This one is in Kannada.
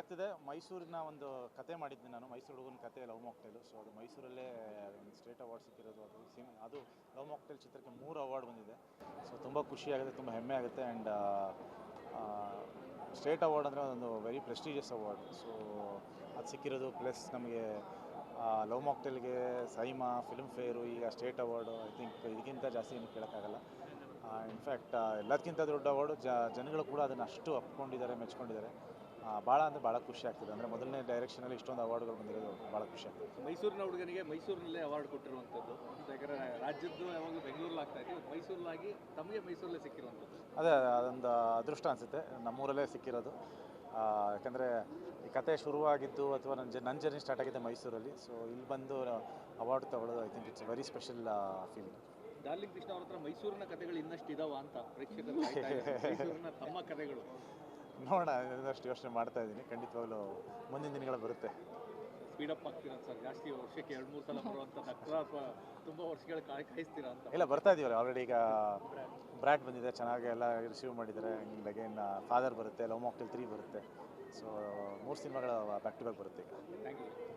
ಆಗ್ತಿದೆ. ಮೈಸೂರಿನ ಒಂದು ಕತೆ ಮಾಡಿದ್ದೆ ನಾನು. ಮೈಸೂರು ಹುಡುಗನ ಕತೆ ಲವ್ ಮಾಕ್ಟೈಲು ಸೊ ಅದು ಮೈಸೂರಲ್ಲೇ ಒಂದು ಸ್ಟೇಟ್ ಅವಾರ್ಡ್ ಸಿಕ್ಕಿರೋದು. ಅದು ಸಿಮ್ ಅದು ಲವ್ ಮಾಕ್ಟೈಲ್ ಚಿತ್ರಕ್ಕೆ ಮೂರು ಅವಾರ್ಡ್ ಬಂದಿದೆ. ಸೊ ತುಂಬ ಖುಷಿಯಾಗುತ್ತೆ ತುಂಬ ಹೆಮ್ಮೆ ಆಗುತ್ತೆ ಆ್ಯಂಡ್ ಸ್ಟೇಟ್ ಅವಾರ್ಡ್ ಅಂದರೆ ಅದೊಂದು ವೆರಿ ಪ್ರೆಸ್ಟೀಜಿಯಸ್ ಅವಾರ್ಡ್ ಸೊ ಅದು ಸಿಕ್ಕಿರೋದು ಪ್ಲಸ್ ನಮಗೆ ಲವ್ ಮಾಕ್ಟೇಲ್ಗೆ ಸೈಮಾ ಫಿಲ್ಮ್ ಫೇರು ಈಗ ಸ್ಟೇಟ್ ಅವಾರ್ಡು ಐ ಥಿಂಕ್ ಇದಕ್ಕಿಂತ ಜಾಸ್ತಿ ಏನು ಕೇಳೋಕ್ಕಾಗಲ್ಲ. ಇನ್ಫ್ಯಾಕ್ಟ್ ಎಲ್ಲದಕ್ಕಿಂತ ದೊಡ್ಡ ಅವಾರ್ಡು ಜನಗಳು ಕೂಡ ಅದನ್ನು ಅಷ್ಟು ಅಪ್ಕೊಂಡಿದ್ದಾರೆ ಮೆಚ್ಕೊಂಡಿದ್ದಾರೆ. ಭಾಳ ಅಂದರೆ ಭಾಳ ಖುಷಿ ಆಗ್ತಿದೆ. ಅಂದರೆ ಮೊದಲನೇ ಡೈರೆಕ್ಷನಲ್ಲಿ ಇಷ್ಟೊಂದು ಅವಾರ್ಡ್ಗಳು ಬಂದಿರೋದು ಭಾಳ ಖುಷಿ ಆಗ್ತದೆ. ಮೈಸೂರಿನ ಹುಡುಗನಿಗೆ ಮೈಸೂರಿನಲ್ಲೇ ಅವಾರ್ಡ್ ಕೊಟ್ಟಿರುವಂಥದ್ದು. ಯಾಕಂದರೆ ರಾಜ್ಯದ್ದು ಯಾವಾಗ ಬೆಂಗಳೂರಲ್ಲಿ ಆಗ್ತಾ ಇದೆ ಇವತ್ತು ಮೈಸೂರಲ್ಲಾಗಿ ತಮಗೆ ಮೈಸೂರಲ್ಲೇ ಸಿಕ್ಕಿರುವಂಥದ್ದು. ಅದೇ ಅದೊಂದು ಅದೃಷ್ಟ ಅನಿಸುತ್ತೆ. ನಮ್ಮೂರಲ್ಲೇ ಸಿಕ್ಕಿರೋದು. ಯಾಕಂದರೆ ಈ ಕತೆ ಶುರುವಾಗಿದ್ದು ಅಥವಾ ನನ್ನ ಜ ನನ್ನ ಜರ್ನಿ ಸ್ಟಾರ್ಟ್ ಆಗಿದೆ ಮೈಸೂರಲ್ಲಿ. ಸೊ ಇಲ್ಲಿ ಬಂದು ಅವಾರ್ಡ್ ತಗೊಳ್ಳೋದು I think it's very special feeling darling Krishna ಅವ್ರ ಹತ್ರ ಮೈಸೂರಿನ ಕಥೆಗಳು ಇನ್ನಷ್ಟು ಇದಾವ ಅಂತ ಪ್ರೇಕ್ಷಕರು ತಮ್ಮ ಕಥೆಗಳು ನೋಡೋಣ ಅಷ್ಟು ಯೋಚನೆ ಮಾಡ್ತಾ ಇದ್ದೀನಿ. ಖಂಡಿತವಾಗ್ಲೂ ಮುಂದಿನ ದಿನಗಳು ಬರುತ್ತೆ. ಸ್ಪೀಡಪ್ ಆಗ್ತೀರಾ ಸರ್ ಜಾಸ್ತಿ ವರ್ಷಕ್ಕೆ ಎರಡು ಮೂರು ಸಲ ಅಥವಾ ತುಂಬ ವರ್ಷಗಳ ಕಾಯ್ ಕಾಯಿಸ್ತೀರಾ ಅಂತ? ಇಲ್ಲ ಬರ್ತಾ ಇದೀವಲ್ಲ ಆಲ್ರೆಡಿ ಈಗ ಬ್ರ್ಯಾಟ್ ಬಂದಿದೆ ಚೆನ್ನಾಗಿ ಎಲ್ಲ ರಿಸೀವ್ ಮಾಡಿದ್ದಾರೆ. ಅಗೇನ್ ಫಾದರ್ ಬರುತ್ತೆ ಲವ್ ಮಾಕ್ಟೆಲ್ ತ್ರೀ ಬರುತ್ತೆ. ಸೊ ಮೂರು ಸಿನಿಮಾಗಳು ಬ್ಯಾಕ್ ಟು ಬ್ಯಾಕ್ ಬರುತ್ತೆ ಈಗ. Thank you